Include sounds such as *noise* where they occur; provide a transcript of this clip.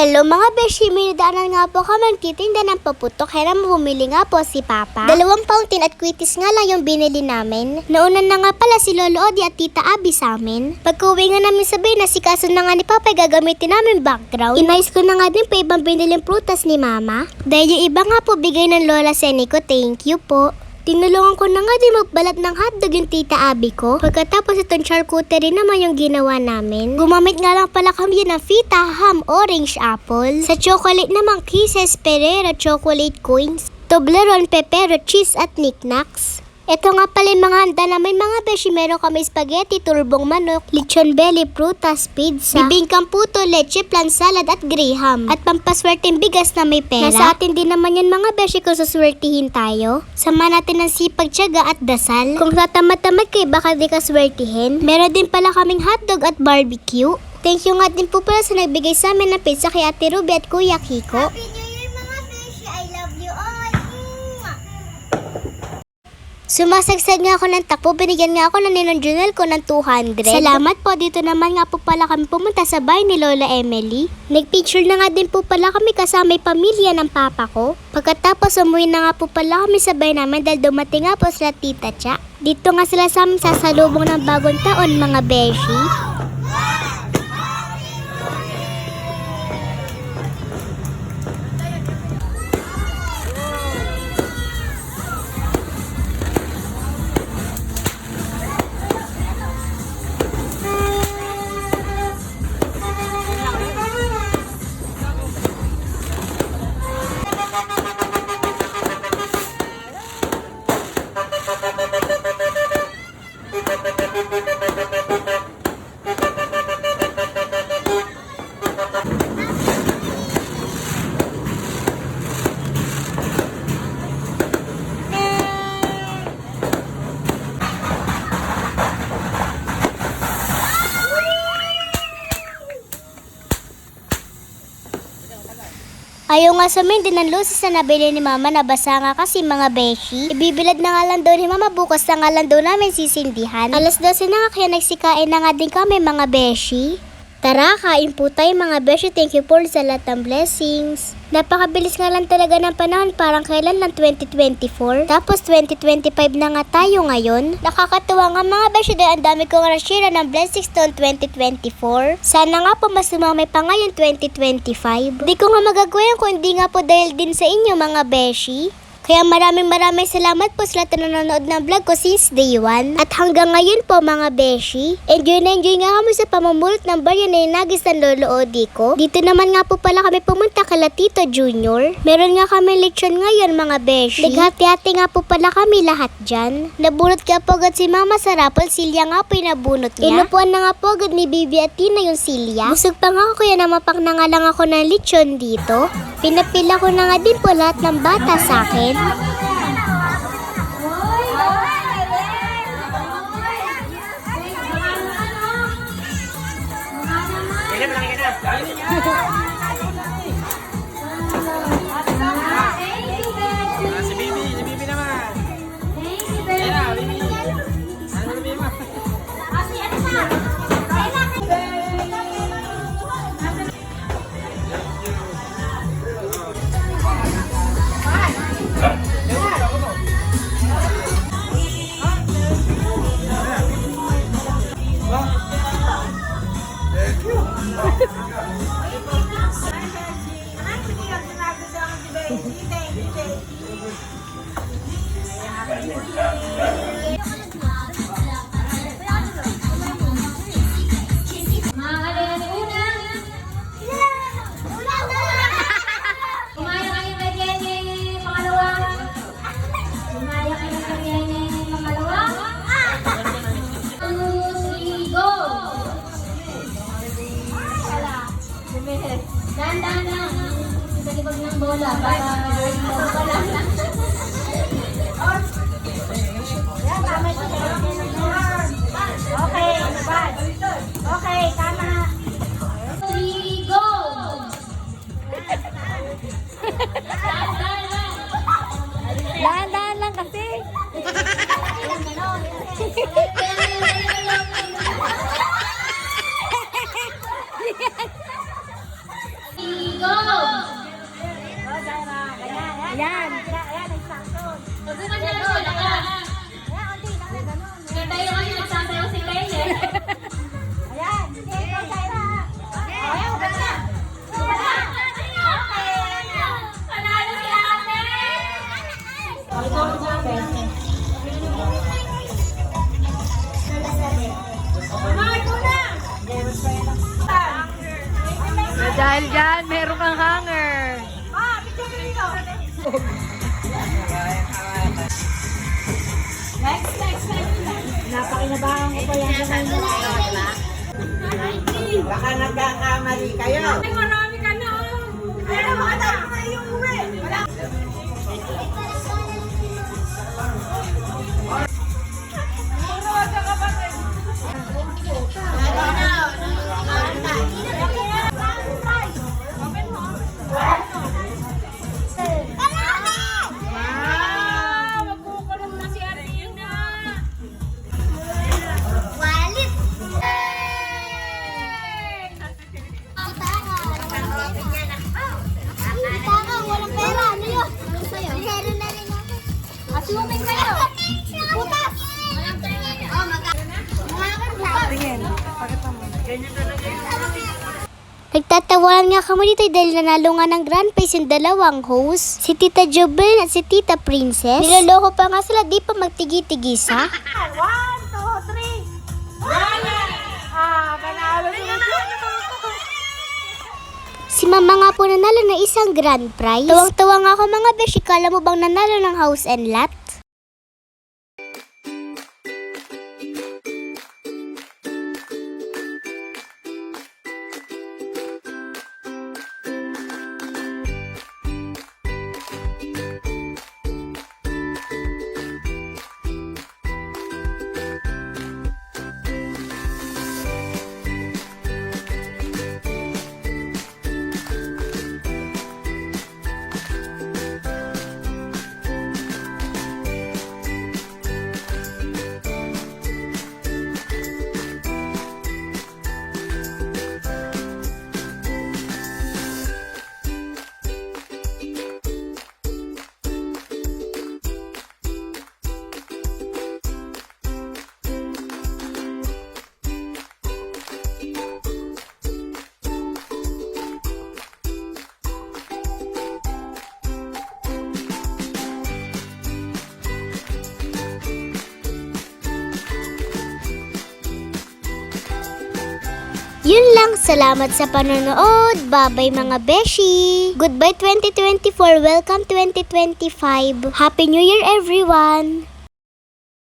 Hello mga beshi, may nadaanan nga po kami titinda ng paputok kaya naman bumili nga po si Papa. Dalawang fountain at quitis nga lang yung binili namin. Naunan na nga pala si Lolo Odi at Tita Abby sa amin. Pagkuwi nga namin sabihin na si kaso na nga ni Papa gagamitin namin background. Inayos ko na nga din pa ibang biniling prutas ni Mama. Dahil yung iba nga po bigay ng Lola Senny ko, thank you po. Tinulungan ko na nga din magbalat ng hotdog yung tita Abby ko. Pagkatapos itong charcuterie naman yung ginawa namin. Gumamit nga lang pala kami ng fita, ham, orange, apple. Sa chocolate naman, kisses, perero, chocolate coins. Toblerone, pepero, cheese at knickknacks. Ito nga pala mga handa namin mga beshi. Meron kami spaghetti, turbong manok, lechon belly, prutas, pizza, bibingkang puto, leche, plan salad at graham. At pampaswerteng bigas na may pera. Nasa atin din naman yan mga beshi kung suswertihin tayo. Sama natin ng sipag, tiyaga at dasal. Kung tatamad-tamad kayo baka di ka swertihin. Meron din pala kaming hotdog at barbecue. Thank you nga din po pala sa nagbigay sa amin ng pizza kay Ate Ruby at Kuya Kiko. Happy Sumasagsag nga ako ng takbo, binigyan nga ako ng ninong Junel ko ng 200. Salamat po, dito naman nga po pala kami pumunta sa bahay ni Lola Emily. Nagpicture na nga din po pala kami kasama yung pamilya ng papa ko. Pagkatapos umuwi na nga po pala kami sa bahay namin dahil dumating nga po sila tita Cha. Dito nga sila sa amin sasalubong ng bagong taon mga beshi. Ayaw nga sa amin din ng lusis na nabili ni mama na basa nga kasi mga beshi. Ibibilad na nga lang daw ni mama bukas na nga lang daw namin sisindihan. Alas 12 na nga kaya nagsikain na nga din kami mga beshi. Tara, kain po tayo mga beshi. Thank you po sa lahat ng blessings. Napakabilis nga lang talaga ng panahon parang kailan lang 2024. Tapos 2025 na nga tayo ngayon. Nakakatuwa nga mga beshi dahil ang dami ko nga na-share ng blessings taon 2024. Sana nga po mas lumamay pa ngayon 2025. Di ko nga magagawa yun kung hindi nga po dahil din sa inyo mga beshi. Kaya maraming maraming salamat po sa lahat na nanonood ng vlog ko since day 1. At hanggang ngayon po mga beshi, enjoy na enjoy nga kami sa pamumulot ng barya na inagis ng Lolo Odi ko. Dito naman nga po pala kami pumunta kala Tito Junior. Meron nga kami lechon ngayon mga beshi. Naghati-hati nga po pala kami lahat dyan. Nabunot ka po agad si Mama sa rapol, silya nga po yung nabunot niya. Inupuan na nga po agad ni Bibi at Tina yung silya. Busog pa nga ako kaya namapang na nga lang ako ng lechon dito. Pinapila ko na nga din po lahat ng bata sa akin. magsipag ng bola para Ayan. Ayan, eksakto. Pagbukas na lang lakas. Ayan, unti. Hindi tayo kasi nagsasayaw si eh. Ayan. Sige, ikaw, Kyra. Ayan, ugat na. Dahil dyan, Napakinabahan ko pa yan. Baka nagkakamali kayo. Ay, marami ka na! Pero baka tayo na yung uwi. Wala. Assuming kayo! Butas! Oh, maga. Tingin. Nagtatawanan nga kami dito dahil nanalo nga ng grand prize yung dalawang host, si Tita Jovelyn at si Tita Princess. Niloloko pa nga sila, di pa magtigi-tigisa. *laughs* One, two, three. Ah, panalo sila. Si Mama nga po nanalo ng isang grand prize. Tawang-tawa ako mga beshi, kala mo bang nanalo ng house and lot? Yun lang, salamat sa panonood. Bye-bye mga beshi. Goodbye 2024, welcome 2025. Happy New Year everyone.